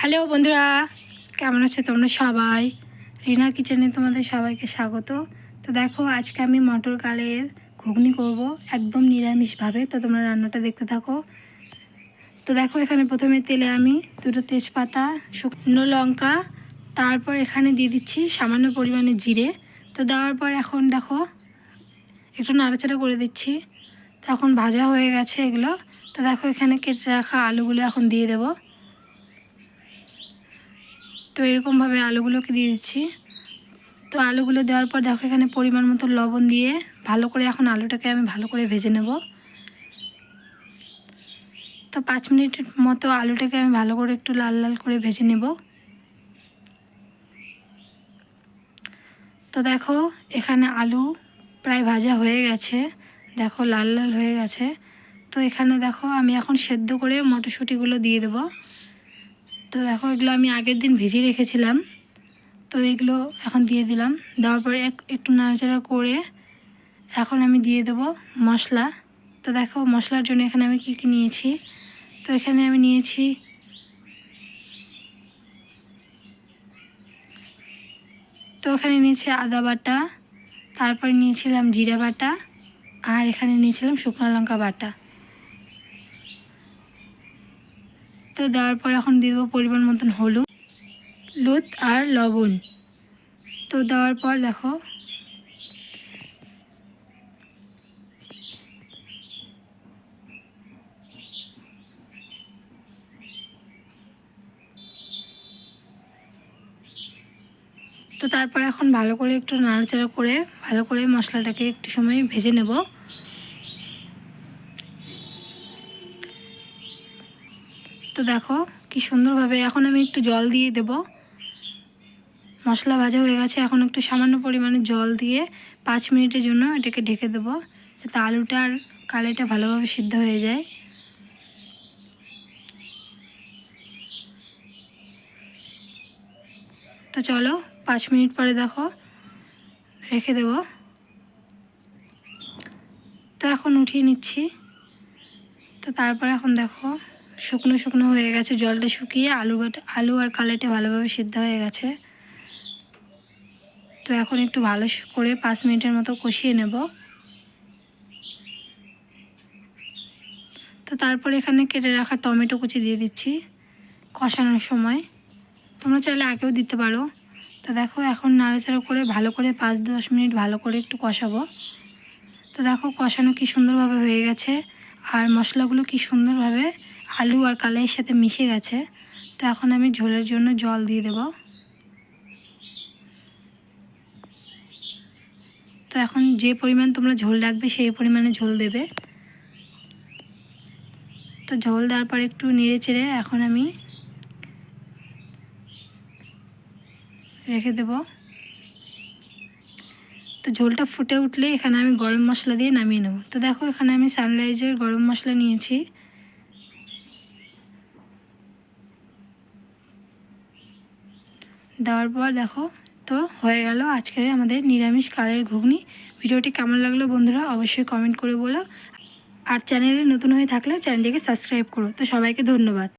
Hello বন্ধুরা, কেমন আছো তোমরা সবাই? রিনা কিচেনে তোমাদের সবাইকে স্বাগত। তো দেখো, আজকে আমি মটর কালের ঘুগনি করব একদম নিরামিষভাবে। তো তোমরা রান্নাটা দেখতে থাকো। তো দেখো, এখানে প্রথমে তেলে আমি দুটো তেজপাতা, শুকনো লঙ্কা, তারপর এখানে দিয়ে দিচ্ছি সামান্য পরিমাণে জিরে। তো দেওয়ার পর এখন দেখো, একটু নাড়াচাড়া করে দিচ্ছি। তো এখন ভাজা হয়ে গেছে এগুলো। তো দেখো, এখানে কেটে রাখা আলুগুলো এখন দিয়ে দেবো। তো এরকমভাবে আলুগুলোকে দিয়ে দিচ্ছি। তো আলুগুলো দেওয়ার পর দেখো এখানে পরিমাণ মতো লবণ দিয়ে ভালো করে এখন আলুটাকে আমি ভালো করে ভেজে নেব। তো পাঁচ মিনিট মতো আলুটাকে আমি ভালো করে একটু লাল লাল করে ভেজে নেব। তো দেখো এখানে আলু প্রায় ভাজা হয়ে গেছে। দেখো লাল লাল হয়ে গেছে। তো এখানে দেখো আমি এখন সেদ্ধ করে মটরশুঁটিগুলো দিয়ে দেবো। তো দেখো, এগুলো আমি আগের দিন ভিজিয়ে রেখেছিলাম। তো এগুলো এখন দিয়ে দিলাম। দেওয়ার পরে এক, একটু নাড়াচাড়া করে এখন আমি দিয়ে দেব মশলা। তো দেখো, মশলার জন্য এখানে আমি কী কী নিয়েছি? তো এখানে আমি নিয়েছি তো এখানে নিয়েছি আদা বাটা, তারপর নিয়েছিলাম জিরা বাটা, আর এখানে নিয়েছিলাম শুকনো লঙ্কা বাটা। তো দেওয়ার পর এখন দিয়ে দেবো পরিমাণ মতন হলুদ হলুদ আর লবণ। তো দেওয়ার পর দেখো, তো তারপর এখন ভালো করে একটু নাড়াচাড়া করে, ভালো করে মশলাটাকে একটু সময় ভেজে নেব। তো দেখো, কি সুন্দরভাবে এখন আমি একটু জল দিয়ে দেব। মশলা ভাজা হয়ে গেছে, এখন একটু সামান্য পরিমাণে জল দিয়ে পাঁচ মিনিটের জন্য এটাকে ঢেকে দেবো, যাতে আলুটা আর কালিটা ভালোভাবে সিদ্ধ হয়ে যায়। তো চলো, পাঁচ মিনিট পরে দেখো, রেখে দেব। তো এখন উঠিয়ে নিচ্ছি। তো তারপরে এখন দেখো শুকনো শুকনো হয়ে গেছে, জলটা শুকিয়ে আলু আলু আর কালাইটা ভালোভাবে সিদ্ধ হয়ে গেছে। তো এখন একটু ভালো করে পাঁচ মিনিটের মতো কষিয়ে নেব। তো তারপর এখানে কেটে রাখা টমেটো কুচি দিয়ে দিচ্ছি কষানোর সময়। তোমরা চাইলে আগেও দিতে পারো। তো দেখো এখন নাড়াচাড়া করে ভালো করে পাঁচ দশ মিনিট ভালো করে একটু কষাবো। তো দেখো কষানো কি সুন্দরভাবে হয়ে গেছে। আর মশলাগুলো কি সুন্দরভাবে আলু আর কালাইয়ের সাথে মিশে গেছে, তো এখন আমি ঝোলের জন্য জল দিয়ে দেব। তো এখন যে পরিমাণ তোমরা ঝোল রাখবে সেই পরিমাণে ঝোল দেবে। তো ঝোল দেওয়ার পর একটু নেড়ে চেড়ে এখন আমি রেখে দেব। তো ঝোলটা ফুটে উঠলে এখানে আমি গরম মশলা দিয়ে নামিয়ে নেব। তো দেখো এখানে আমি সানরাইজের গরম মশলা নিয়েছি। দেওয়ার পর দেখো, তো হয়ে গেল আজকের আমাদের নিরামিষ কালের ঘুগনি। ভিডিওটি কেমন লাগল বন্ধুরা অবশ্যই কমেন্ট করে বলো। আর চ্যানেলে নতুন হয়ে থাকলে চ্যানেলটিকে সাবস্ক্রাইব করো। তো সবাইকে ধন্যবাদ।